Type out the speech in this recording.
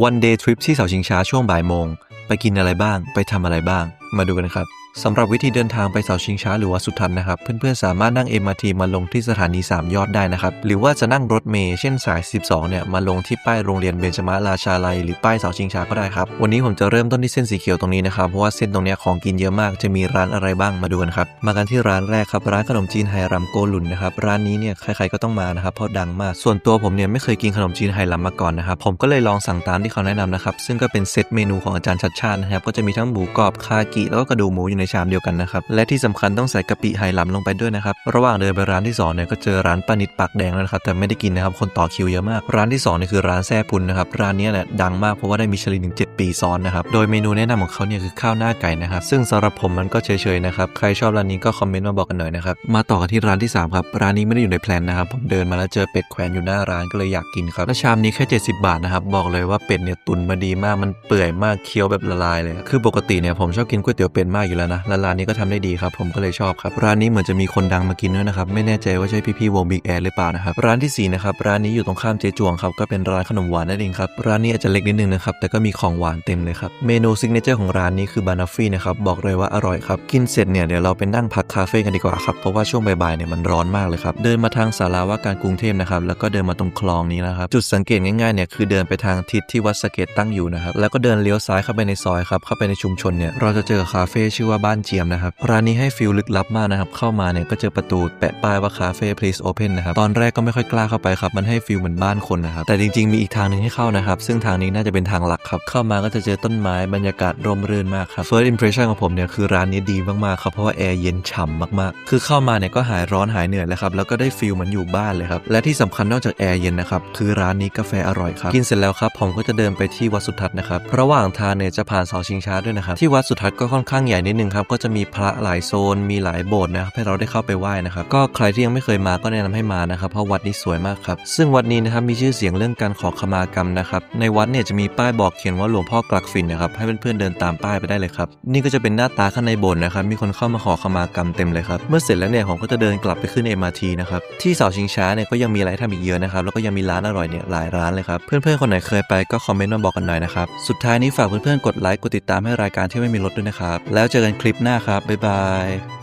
วันเดย์ทริปที่เสาชิงช้าช่วงบ่ายโมง ไปกินอะไรบ้าง ไปทำอะไรบ้าง มาดูกันครับ สำหรับวิธีเดินทางไปเสาชิงช้าหรือว่าสุทันนะครับ เพื่อนๆ สามารถนั่ง MRT มาลงที่สถานี 3 ยอดได้นะครับ หรือว่าจะนั่งรถเมล์เช่นสาย 12 เนี่ย มาลงที่ป้ายโรงเรียนเบญจมาราชาลัยหรือป้ายเสาชิงช้าก็ได้ครับ วันนี้ผมจะเริ่มต้นที่เส้นสีเขียวตรงนี้นะครับ เพราะว่าเส้นตรงนี้ของกินเยอะมากจะมีร้านอะไรบ้างมาดูกันครับ มากันที่ร้านแรกครับร้านขนมจีนไหรำโกลุนนะครับร้านนี้เนี่ยใครๆก็ต้องมานะครับเพราะดังมาก ส่วนตัวผมเนี่ยไม่เคยกินขนมจีนไหหลำมาก่อนนะครับผมก็เลยลองสั่งตามที่เขาแนะนำนะครับซึ่งก็เป็นเซตเมนูของอาจารย์ชัดชาตินะครับก็จะมีทั้งหมูกรอบคากิแล้วก็กระดูกหมูอยู่ในชามเดียวกันนะครับ และที่สำคัญต้องใส่กะปิไหหลำลงไปด้วยนะครับ ระหว่างเดินไปร้านที่สองเนี่ยก็เจอร้านป้านิดปากแดงแล้วนะครับ แต่ไม่ได้กินนะครับคนต่อคิวเยอะมาก ร้านที่สองเนี่ยคือร้านแซ่พุนนะครับ ร้านนี้แหละดังมากเพราะว่าได้มิชลินถึง7ปีซ้อนนะครับ โดยเมนูแนะนำของเขาเนี่ยคือข้าวหน้าไก่นะครับ ซึ่งสำหรับผมมันก็เฉยๆนะครับ ใครชอบร้านนี้ก็คอมเมนต์มาบอกกันหน่อยนะครับ มาต่อกันที่ร้านที่สามครับ ร้านนี้ไม่ได้อยู่ในแพลนนะครับ ผมเดินมาแล้วเจอเป็ดแขวนอยู่หน้าร้านก็เลยอยากกินครับ และชามนี้แค่ 70 บาทนะครับ บอกเลยว่าเป็ดเนี่ยตุนมาดีมาก มันเปื่อยมาก เคี้ยวแบบละลายเลย คือปกติเนี่ยผมชอบกินก๋วยเตี๋ยวเป็ดมากอยู่แล้วนะและร้านนี้ก็ทำได้ดีครับ ผมก็เลยชอบครับ ร้านนี้เหมือนจะมีคนดังมากินด้วยนะครับ ไม่แน่ใจว่าใช่พี่ๆวงบิ๊กแอร์หรือเปล่านะครับ ร้านที่สี่นะครับ ร้านนี้อยู่ตรงข้ามเจจวงครับ ก็เป็นร้านขนมหวานนั่นเองครับ ร้านนี้อาจจะเล็กนิดนึงนะครับ แต่ก็มีของหวานเต็มเลยครับ เมนูซิกเนเจอร์ของร้านนี้คือบานาฟี่นะครับ บอกเลยว่าอร่อยครับ กินเสร็จเนี่ยเดี๋ยวเราไปนั่งพักคาเฟ่กันดีกว่าครับ เพราะว่าช่วงบ่ายๆเนี่ยมันร้อนมากเลยครับ เดินมาทางศาลาว่าการกรุงเทพนะครับ แล้วก็เดินมาตรงคลองนี้นะครับ จุดสังเกตง่ายๆเนี่ยคือเดินไปทางทิศที่วัดสเกตตั้งอยู่นะครับ แล้วก็เดินเลี้ยวซ้ายเข้าไปในซอยครับ เข้าไปในชุมชนเนี่ย เราจะเจอคาเฟ่ชื่อว่าบ้านเจียมนะครับ ร้านนี้ให้ฟิลลึกลับมากนะครับ เข้ามาเนี่ยก็เจอประตูแปะป้ายว่าคาเฟ่ please open นะครับ ตอนแรกก็ไม่ค่อยกล้าเข้าไปครับ มันให้ฟิลเหมือนบ้านคนนะครับ แต่จริงๆ มีอีกทางหนึ่งให้เข้านะครับ ซึ่งทางนี้น่าจะเป็นทางหลักครับ เข้ามาก็จะเจอต้นไม้บรรยากาศร่มรื่นมากครับ first impression ของผมเนี่ยคือร้านนี้ดีมากๆครับเพราะว่าแอร์เย็นฉ่ำมากๆ คือเข้ามาเนี่ยก็หายร้อนหายเหนื่อยแล้วครับแล้วก็ได้ฟิลเหมือนอยู่บ้านเลยครับและที่สำคัญนอกจากแอร์เย็นนะครับคือร้านนี้กาแฟอร่อยครับกินเสร็จแล้วครับผมก็จะเดินไปที่วัดสุทัศน์นะครับระหว่างทางเนี่ยจะผ่านเสาชิงช้าด้วยนะครับที่วัดสุทัศน์ก็ค่อนข้างใหญ่นิดนึงครับก็จะมีพระหลายโซน มีหลายโบสถ์นะครับให้เราได้เข้าไปไหว้นะครับ ก็ใครที่ยังไม่เคยมาก็แนะนำให้มานะครับ เพราะวัดนี้สวยมากครับ ซึ่งวัดนี้นะครับมีชื่อเสียงเรื่องการขอขมากรรมนะครับ ในวัดเนี่ยจะมีป้ายบอกเขียนว่าหลวงพ่อกลักฝิ่นนะครับ ให้เพื่อนๆเดินตามป้ายไปได้เลยครับ นี่ก็จะเป็นหน้าตาข้างในโบสถ์นะครับ มีคนเข้ามาขอขมากรรมเต็มเลยครับ เมื่อเสร็จแล้วเนี่ยผมก็จะเดินกลับไปขึ้น MRT นะครับ ที่เสาชิงช้าเนี่ยก็ยังมีอะไรทำอีกเยอะนะครับ แล้วก็ยังมีร้านอร่อยเนี่ยหลายร้านเลยครับ เพื่อนๆคนไหนเคยไปก็คอมเมนต์มาบอกกันหน่อยนะครับ สุดท้ายนี้ฝากเพื่อนๆกดไลค์ กดติดตามให้รายการที่ไม่มีรถด้วยนะครับ แล้วเจอกันคลิปหน้าครับ บ๊ายบาย